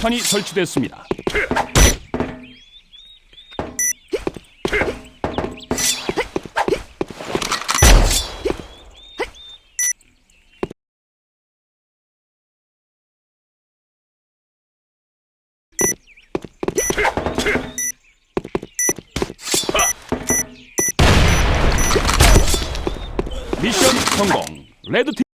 폭탄이 설치됐습니다. 미션 성공. 레드팀